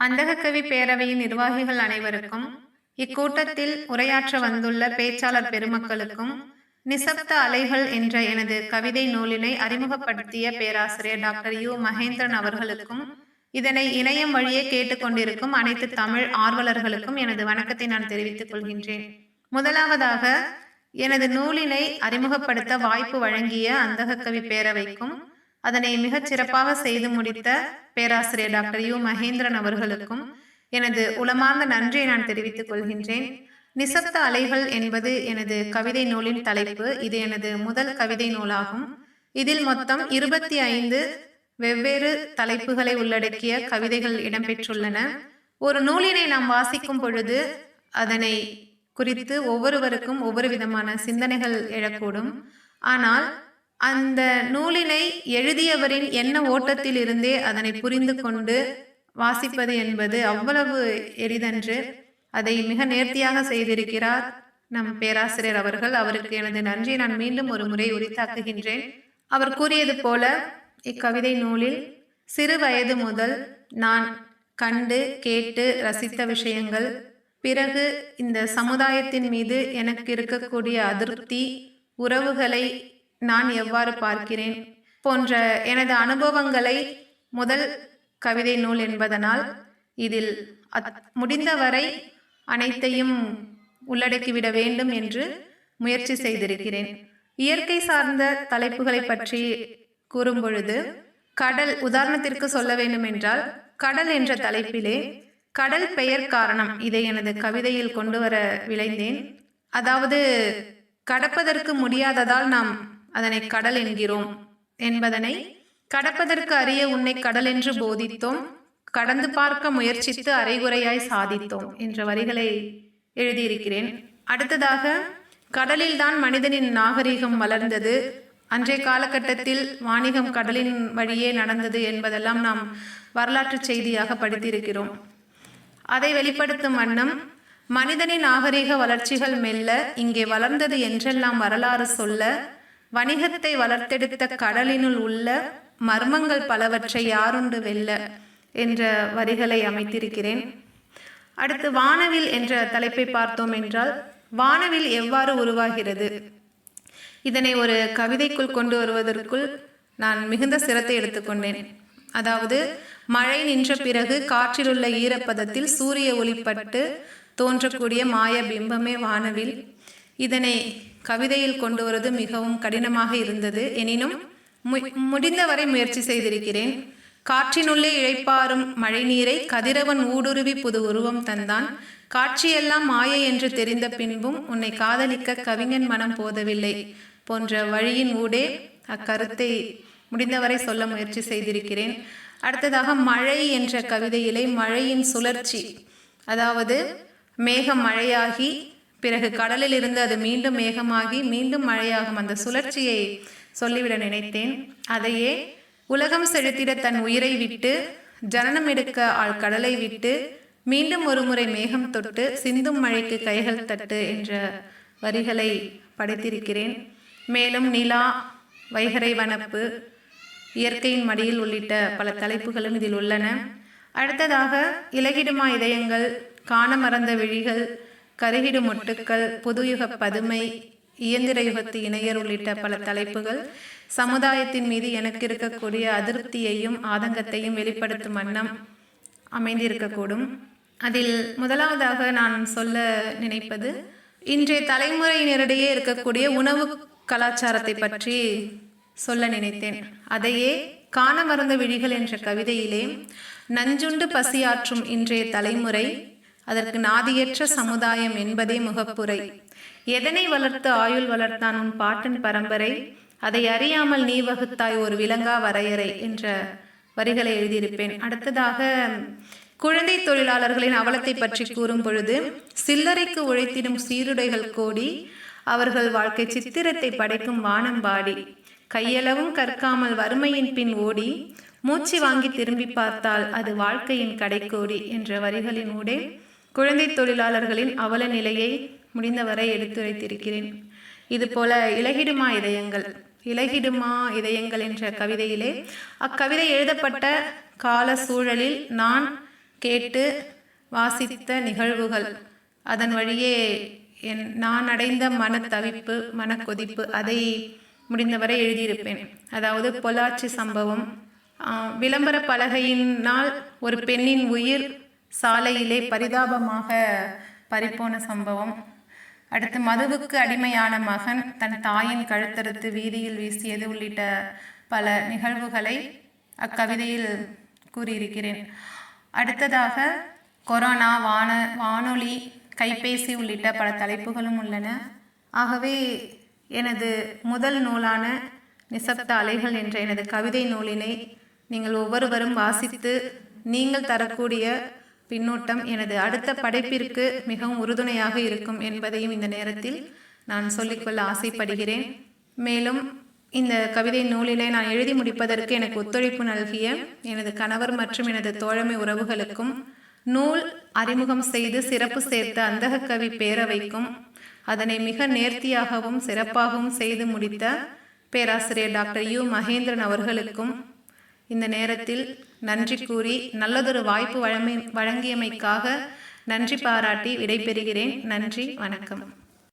அந்தகக்கவி பேரவையின் நிர்வாகிகள் அனைவருக்கும் இக்கூட்டத்தில் உரையாற்ற வந்துள்ள பேச்சாளர் பெருமக்களுக்கும் நிசப்த அலைகள் என்ற எனது கவிதை நூலினை அறிமுகப்படுத்திய பேராசிரியர் டாக்டர் யு. மகேந்திரன் அவர்களுக்கும் இதனை இணையம் வழியே கேட்டுக்கொண்டிருக்கும் அனைத்து தமிழ் ஆர்வலர்களுக்கும் எனது வணக்கத்தை நான் தெரிவித்துக் கொள்கின்றேன். முதலாவதாக எனது நூலினை அறிமுகப்படுத்த வாய்ப்பு வழங்கிய அந்தகக்கவி பேரவைக்கும் அதனை மிகச் சிறப்பாக செய்து முடித்த பேராசிரியர் டாக்டர் யு. மகேந்திரன் அவர்களுக்கும் எனது உளமார்ந்த நன்றியை நான் தெரிவித்துக் கொள்கின்றேன். நிசப்த அலைகள் என்பது எனது கவிதை நூலின் தலைப்பு. இது எனது முதல் கவிதை நூலாகும். இதில் மொத்தம் இருபத்தி ஐந்து வெவ்வேறு தலைப்புகளை உள்ளடக்கிய கவிதைகள் இடம்பெற்றுள்ளன. ஒரு நூலினை நாம் வாசிக்கும் பொழுது அதனை குறித்து ஒவ்வொருவருக்கும் ஒவ்வொரு விதமான சிந்தனைகள் எழக்கூடும். ஆனால் அந்த நூலினை எழுதியவரின் என்ன ஓட்டத்தில் இருந்தே அதனை புரிந்து கொண்டு வாசிப்பது என்பது அவ்வளவு எளிதன்று அதை மிக நேர்த்தியாக செய்திருக்கிறார் நம் பேராசிரியர் அவர்கள். அவருக்கு எனது நன்றியை நான் மீண்டும் ஒரு முறை உரித்தாக்குகின்றேன். அவர் கூறியது போல இக்கவிதை நூலில் சிறு வயது முதல் நான் கண்டு கேட்டு ரசித்த விஷயங்கள் பிறகு இந்த சமுதாயத்தின் மீது எனக்கு இருக்கக்கூடிய அதிருப்தி உறவுகளை நான் எவ்வாறு பார்க்கிறேன்? போன்ற எனது அனுபவங்களை முதல் கவிதை நூல் என்பதனால் இதில் அத் முடிந்தவரை அனைத்தையும் உள்ளடக்கிவிட வேண்டும் என்று முயற்சி செய்திருக்கிறேன். இயற்கை சார்ந்த தலைப்புகளை பற்றி கூறும்பொழுது கடல் உதாரணத்திற்கு சொல்ல வேண்டும் என்றால் கடல் என்ற தலைப்பிலே கடல் பெயர் காரணம் இதை எனது கவிதையில் கொண்டு வர விளைந்தேன் அதாவது கடப்பதற்கு முடியாததால் நாம் அதனை கடல் என்கிறோம் என்பதனை கடப்பதற்கு அரிய உன்னை கடல் என்று போதித்தோம். கடந்து பார்க்க முயற்சித்து அரைகுறையாய் சாதித்தோம் என்ற வரிகளை எழுதியிருக்கிறேன். அடுத்ததாக கடலில்தான் மனிதனின் நாகரிகம் வளர்ந்தது. அன்றைய காலகட்டத்தில் வாணிகம் கடலின் வழியே நடந்தது என்பதெல்லாம் நாம் வரலாற்று செய்தியாக படித்திருக்கிறோம். அதை வெளிப்படுத்தும் வண்ணம் மனிதனின் நாகரிக வளர்ச்சிகள் மெல்ல இங்கே வளர்ந்தது என்றெல்லாம் வரலாறு சொல்ல வணிகத்தை வளர்த்தெடுத்த கடலினுள் உள்ள மர்மங்கள் பலவற்றை யாருண்டு வெல்ல என்ற வரிகளை அமைத்திருக்கிறேன். அடுத்து வானவில் என்ற தலைப்பை பார்த்தோம் என்றால் வானவில் எவ்வாறு உருவாகிறது? இதனை ஒரு கவிதைக்குள் கொண்டு வருவதற்குள் நான் மிகுந்த சிரத்தை எடுத்துக்கொண்டேன் அதாவது மழை நின்ற பிறகு காற்றிலுள்ள ஈரப்பதத்தில் சூரிய ஒளிப்பட்டு தோன்றக்கூடிய மாய பிம்பமே வானவில். இதனை கவிதையில் கொண்டு வருவது மிகவும் கடினமாக இருந்தது. எனினும் மு- முடிந்தவரை முயற்சி செய்திருக்கிறேன். காற்றினுள்ளே இழைப்பாரும் மழை நீரை கதிரவன் ஊடுருவி புது உருவம் தந்தான். காட்சியெல்லாம் மாயை என்று தெரிந்த பின்பும் உன்னை காதலிக்க கவிஞன் மனம் போதவில்லை போன்ற வழியின் ஊடே அக்கருத்தை முடிந்தவரை சொல்ல முயற்சி செய்திருக்கிறேன். அடுத்ததாக மழை என்ற கவிதையிலே மழையின் சுழற்சி அதாவது மேகம் மழையாகி பிறகு கடலில் இருந்து அது மீண்டும் மேகமாகி மீண்டும் மழையாகும் அந்த சுழற்சியை சொல்லிவிட நினைத்தேன். அதையே உலகம் செலுத்திட தன் உயிரை விட்டு ஜனனம் எடுக்க ஆள் கடலை விட்டு மீண்டும் ஒரு முறை மேகம் தொட்டு சிந்தும் மழைக்கு கைகள் தட்டு என்ற வரிகளை படைத்திருக்கிறேன். மேலும் நிலா வைகரை வனப்பு இயற்கையின் மடியில் உள்ளிட்ட பல தலைப்புகளும் இதில் உள்ளன. அடுத்ததாக இலகிடுமா இதயங்கள் காண மறந்த விழிகள் கருகிடு மொட்டுக்கள் புதுயுக பதுமை இயந்திர யுகத்து இணையர் உள்ளிட்ட பல தலைப்புகள் சமுதாயத்தின் மீது எனக்கு இருக்கக்கூடிய அதிருப்தியையும் ஆதங்கத்தையும் வெளிப்படுத்தும் வண்ணம் அமைந்திருக்கக்கூடும். அதில் முதலாவதாக நான் சொல்ல நினைப்பது இன்றைய தலைமுறையினரிடையே இருக்கக்கூடிய உணவு கலாச்சாரத்தை பற்றி சொல்ல நினைத்தேன். அதையே காண மறந்த விழிகள் என்ற கவிதையிலே நஞ்சுண்டு பசியாற்றும் இன்றைய தலைமுறை அதற்கு நாதியற்ற சமுதாயம் என்பதே முகப்புரை. எதனை வளர்த்து ஆயுள் வளர்த்தான் உன் பாட்டன் பரம்பரை? அதை அறியாமல் நீ வகுத்தாய் ஒரு விலங்கா வரையறை என்ற வரிகளை எழுதியிருப்பேன். அடுத்ததாக குழந்தை தொழிலாளர்களின் அவலத்தை பற்றி கூறும் பொழுது சில்லறைக்கு உழைத்திடும் சீருடைகள் கோடி அவர்கள் வாழ்க்கை சித்திரத்தை படைக்கும் வானம்பாடி கையளவும் கற்காமல் வறுமையின் பின் ஓடி மூச்சு வாங்கி திரும்பி பார்த்தால் அது வாழ்க்கையின் கடைக்கோடி என்ற வரிகளின் ஊடே குழந்தை தொழிலாளர்களின் அவல நிலையை முடிந்தவரை எடுத்துரைத்திருக்கிறேன். இது போல இலகிடுமா இதயங்கள் இலகிடுமா இதயங்கள் என்ற கவிதையிலே அக்கவிதை எழுதப்பட்ட கால சூழலில் நான் கேட்டு வாசித்த நிகழ்வுகள். அதன் வழியே என் நான் அடைந்த மனத்தவிப்பு மனக்கொதிப்பு அதை முடிந்தவரை எழுதியிருப்பேன். அதாவது பொள்ளாச்சி சம்பவம். விளம்பர பலகையினால் ஒரு பெண்ணின் உயிர் சாலையிலே பரிதாபமாக பறிப்போன சம்பவம். அடுத்து மதுவுக்கு அடிமையான மகன் தன் தாயின் கழுத்தறுத்து வீதியில் வீசியது உள்ளிட்ட பல நிகழ்வுகளை அக்கவிதையில் கூறியிருக்கிறேன். அடுத்ததாக கொரோனா வான வானொலி கைபேசி உள்ளிட்ட பல தலைப்புகளும் உள்ளன. ஆகவே எனது முதல் நூலான நிசப்த அலைகள் என்ற எனது கவிதை நூலினை நீங்கள் ஒவ்வொருவரும் வாசித்து நீங்கள் தரக்கூடிய பின்னூட்டம் எனது அடுத்த படைப்பிற்கு மிகவும் உறுதுணையாக இருக்கும் என்பதையும் இந்த நேரத்தில் நான் சொல்லிக்கொள்ள ஆசைப்படுகிறேன். மேலும் இந்த கவிதை நூலிலே நான் எழுதி முடிப்பதற்கு எனக்கு ஒத்துழைப்பு நல்கிய எனது கணவர் மற்றும் எனது தோழமை உறவுகளுக்கும் நூல் அறிமுகம் செய்து சிறப்பு சேர்த்த அந்தக கவி பேரவைக்கும் அதனை மிக நேர்த்தியாகவும் சிறப்பாகவும் செய்து முடித்த பேராசிரியர் டாக்டர் யு. மகேந்திரன் அவர்களுக்கும் இந்த நேரத்தில் நன்றி கூறி நல்லதொரு வாய்ப்பு வழமை வழங்கியமைக்காக நன்றி பாராட்டி விடைபெறுகிறேன். நன்றி வணக்கம்.